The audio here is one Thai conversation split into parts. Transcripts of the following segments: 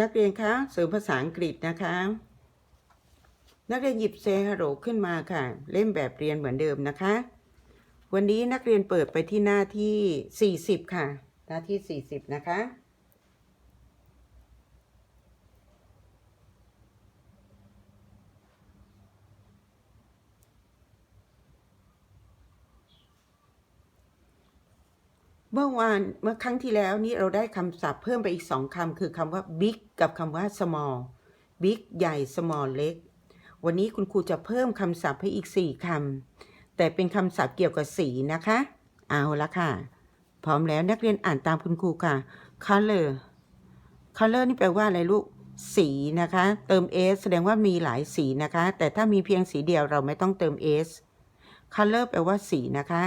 นักเรียนคะเสริมภาษาอังกฤษนะคะ นักเรียนหยิบเซฮัลโหลขึ้นมาค่ะ เล่มแบบเรียนเหมือนเดิมนะคะ วันนี้นักเรียนเปิดไปที่หน้าที่ 40 ค่ะ หน้าที่ 40 นะคะ เมื่อวานเมื่อครั้งที่แล้วนี้เราได้คำศัพท์เพิ่มไปอีกสองคำคือคำว่า big กับคำว่า small big ใหญ่ small เล็ก วันนี้คุณครูจะเพิ่มคำศัพท์ให้อีกสี่คำแต่เป็นคำศัพท์เกี่ยวกับสีนะคะ เอาละค่ะ พร้อมแล้วนักเรียนอ่านตามคุณครูค่ะ color color นี่แปลว่าอะไรลูก สีนะคะ เติม s แสดงว่ามีหลายสีนะคะ แต่ถ้ามีเพียงสีเดียวเราไม่ต้องเติม s color แปลว่าสีนะคะ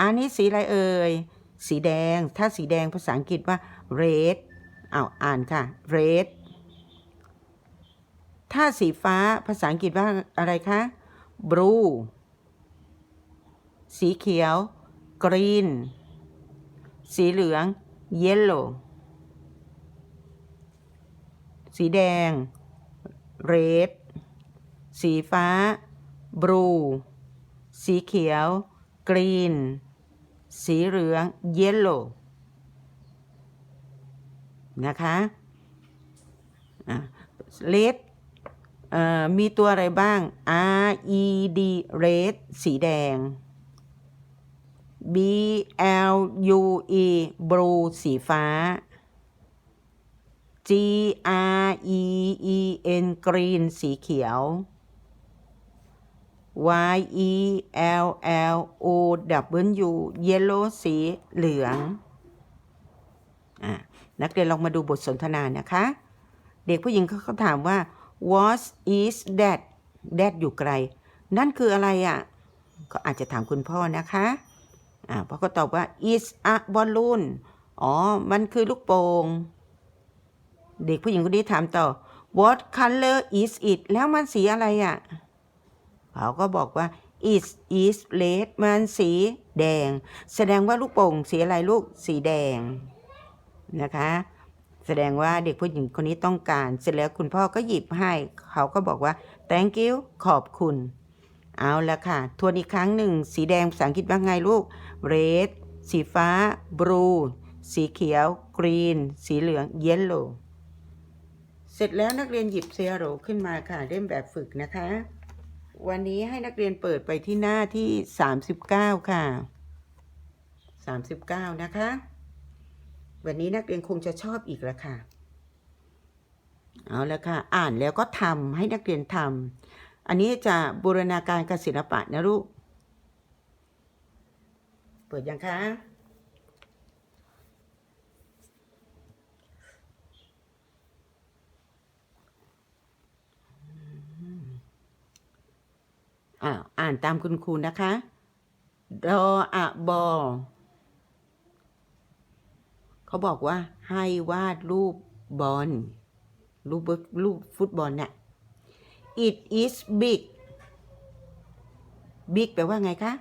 อันนี้สีอะไรเอ่ย สีแดง ถ้าสีแดงภาษาอังกฤษว่า red เอาอ่านค่ะ red ถ้าสีฟ้าภาษาอังกฤษว่าอะไรคะ blue สีเขียว green สีเหลือง yellow สีแดง red สีฟ้า blue สีเขียว green สีเหลือง yellow นะคะะ red มีตัวอะไรบ้าง R E D red สีแดง B L U E blue สีฟ้า G R E E N green สีเขียว Y E L L O W yellow สีเหลืองอะนักเรียนลองมาดูบทสนทนานะคะ เด็กผู้หญิงเขาถามว่า what is that that อยู่ไกล นั่นคืออะไรอะก็อาจจะถามคุณพ่อนะคะอ่าพ่อก็ตอบว่า is a balloon อ๋อ มันคือลูกโป่งเด็กผู้หญิงคนนี้ถามต่อ what color is it แล้วมันสีอะไรอะ เขาก็บอกว่า it is red มันสีแดง แสดงว่าลูกโป่งสีอะไรลูกสีแดงนะคะ แสดงว่าเด็กผู้หญิงคนนี้ต้องการ เสร็จแล้วคุณพ่อก็หยิบให้ เขาก็บอกว่า thank you ขอบคุณ เอาละค่ะ ทวนอีกครั้งหนึ่ง สีแดงภาษาอังกฤษว่าไงลูก red สีฟ้า blue สีเขียว green สีเหลือง yellow เสร็จแล้วนักเรียนหยิบเซโรขึ้นมาค่ะเล่มแบบฝึกนะคะ วันนี้ให้นักเรียนเปิดไปที่หน้าที่ 39 ค่ะ 39 นะคะ วันนี้นักเรียนคงจะชอบอีกแล้วค่ะ เอาละค่ะ อ่านแล้วก็ทำให้นักเรียนทำอันนี้จะบูรณาการกับศิลปะนะลูก เปิดยังคะ อ่านตามคุณครูนะคะดออะบอเขาบอกว่าให้วาดรูปบอลรูปรูปฟุตบอลน่ะ it is big big แปลว่าไงคะ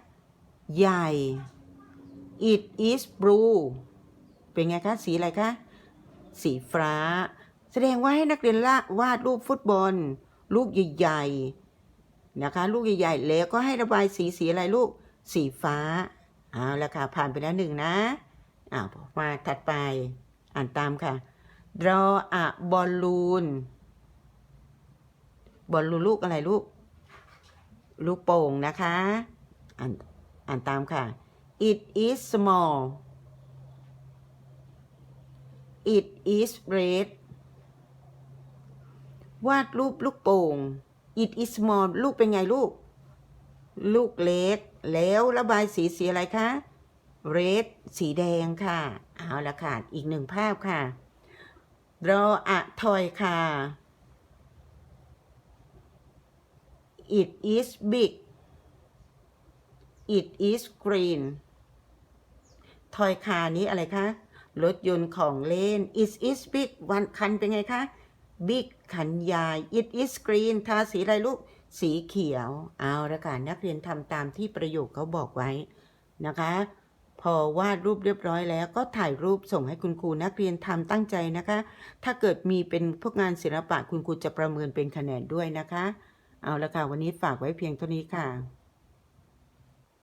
ใหญ่ it is blue เป็นไงคะ สีอะไรคะ สีฟ้า แสดงว่าให้นักเรียนละวาดรูปฟุตบอลลูกใหญ่ๆ นะคะ ลูกใหญ่ๆแล้วก็ให้ระบายสีสีอะไรลูกสีฟ้าเอาละค่ะผ่านไปแล้วหนึ่งนะอ้าวมาถัดไปอ่านตามค่ะ draw a balloon บอลลูนลูกอะไรลูก ลูกโป่งนะคะอ่านอ่านตามค่ะ it is small it is red วาดรูปลูกโป่ง it is small ลูกเป็นไงลูก ลูกเล็ก แล้วระบายสีสีอะไรคะ red สีแดงค่ะ เอาละค่ะ อีกหนึ่งภาพค่ะ draw a toy ค่ะ it is big it is green ทอยคานี้อะไรคะ รถยนต์ของเล่น it is big วันคันเป็นไงคะ big คันใหญ่ it is green ทาสีอะไรลูก สีเขียว เอาละค่ะ นักเรียนทำตามที่ประโยคเขาบอกไว้นะคะพพอวาดรูปเรียบร้อยแล้วก็ถ่ายรูปส่งให้คุณครูนักเรียนทำตั้งใจนะคะ ถ้าเกิดมีเป็นพวกงานศิลปะคุณครูจะประเมินเป็นคะแนนด้วยนะคะ เอาละค่ะ วันนี้ฝากไว้เพียงเท่านี้ค่ะ